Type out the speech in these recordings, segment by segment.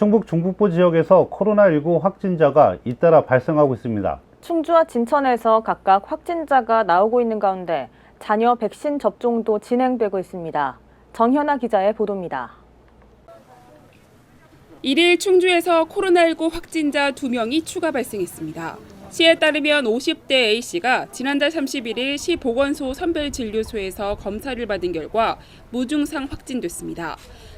충북 중북부 지역에서 코로나19 확진자가 잇따라 발생하고 있습니다. 충주와 진천에서 각각 확진자가 나오고 있는 가운데 자녀 백신 접종도 진행되고 있습니다. 정현아 기자의 보도입니다. 1일 충주에서 코로나19 확진자 2명이 추가 발생했습니다. 시에 따르면 50대 A씨가 지난달 31일 시 보건소 선별진료소에서 검사를 받은 결과 무증상 확진됐습니다.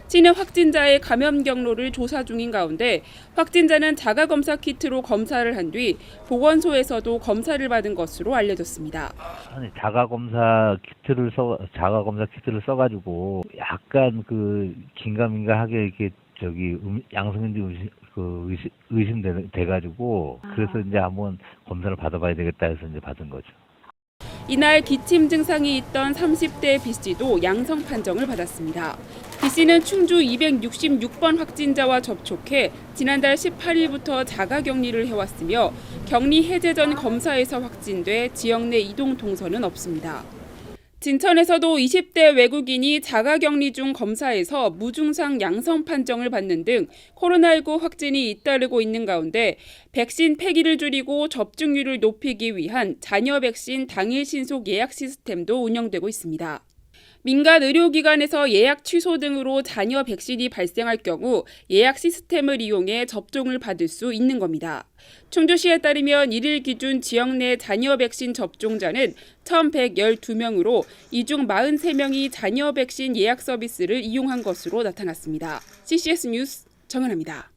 시는 확진자의 감염 경로를 조사 중인 가운데 확진자는 자가검사 키트로 검사를 한 뒤 보건소에서도 검사를 받은 것으로 알려졌습니다. 아니 자가 검사 키트를 써 자가 검사 키트를 써가지고 약간 그 긴가민가하게 이렇게 저기 음, 양성인지 의심 그 의심, 돼가지고 그래서 이제 한번 검사를 받아봐야 되겠다 해서 이제 받은 거죠. 이날 기침 증상이 있던 30대 B 씨도 양성 판정을 받았습니다. B 씨는 충주 266번 확진자와 접촉해 지난달 18일부터 자가 격리를 해왔으며 격리 해제 전 검사에서 확진돼 지역 내 이동 동선은 없습니다. 진천에서도 20대 외국인이 자가 격리 중 검사에서 무증상 양성 판정을 받는 등 코로나19 확진이 잇따르고 있는 가운데 백신 폐기를 줄이고 접종률을 높이기 위한 자녀 백신 당일 신속 예약 시스템도 운영되고 있습니다. 민간 의료기관에서 예약 취소 등으로 자녀 백신이 발생할 경우 예약 시스템을 이용해 접종을 받을 수 있는 겁니다. 충주시에 따르면 1일 기준 지역 내 자녀 백신 접종자는 1,112명으로 이 중 43명이 자녀 백신 예약 서비스를 이용한 것으로 나타났습니다. CCS 뉴스 정은아입니다.